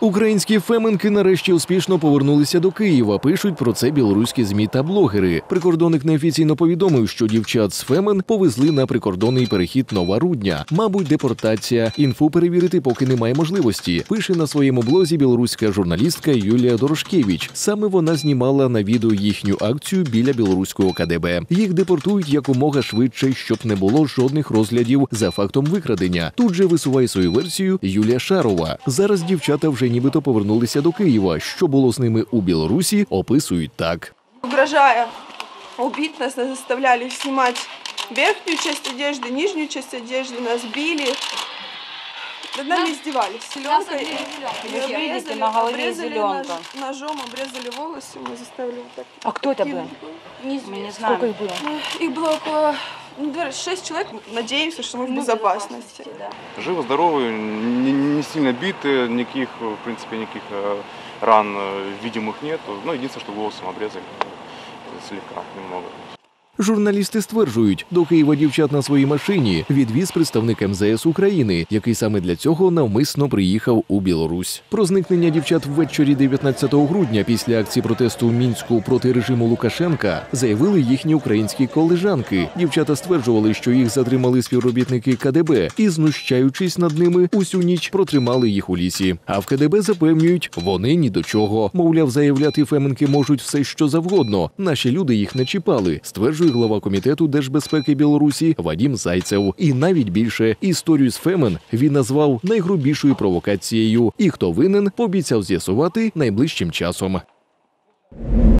Українські феменки нарешті успішно повернулися до Києва. Пишуть про це білоруські змі та блогери. Прикордонник неофіційно повідомив, що дівчат з Фемен повезли на прикордонний перехід Нова Рудня. Мабуть, депортація. Інфу перевірити поки немає можливості. Пише на своєму блозі білоруська журналістка Юлія Дорошкевич. Саме вона знімала на відео їхню акцію біля білоруського КДБ. Їх депортують якомога швидше, щоб не було жодних розглядів за фактом викрадення. Тут же висуває свою версію Юлія Шарова. Зараз дівчата вже нібито повернулися до Києва. Що було з ними у Білорусі, описують так. угрожая убить нас, нас заставляли снимать верхнюю часть одежды, нижнюю часть одежды, нас били. Над нами издевались. Селенкой Вы видите, на голове зеленка. ножом, обрезали волосы, мы заставили вот так. А кто это был? кинуть. Мы не знаем. Сколько их было? Ну, Их было около ну, наверное, шесть человек. Надеемся, что мы в безопасности. Живы, здоровы, не, не сильно биты, никаких, в принципе, никаких э, ран э, видимых нет. Ну, единственное, что голосом обрезали э, слегка, немного. Журналісти стверджують, до Києва дівчат на своїй машині відвіз представник МЗС України, який саме для цього навмисно приїхав у Білорусь. Про зникнення дівчат ввечері 19 грудня після акції протесту в мінську проти режиму Лукашенка заявили їхні українські колежанки. Дівчата стверджували, що їх затримали співробітники КДБ і, знущаючись над ними, усю ніч протримали їх у лісі. А в КДБ запевнюють, вони ні до чого. Мовляв, заявляти феменки можуть все, що завгодно. Наші люди їх не чіпали. Стверджує глава комітету держбезпеки Білорусі Вадім Зайцев. І навіть більше історію з Фемен він назвав найгрубішою провокацією. І хто винен, пообіцяв з'ясувати найближчим часом.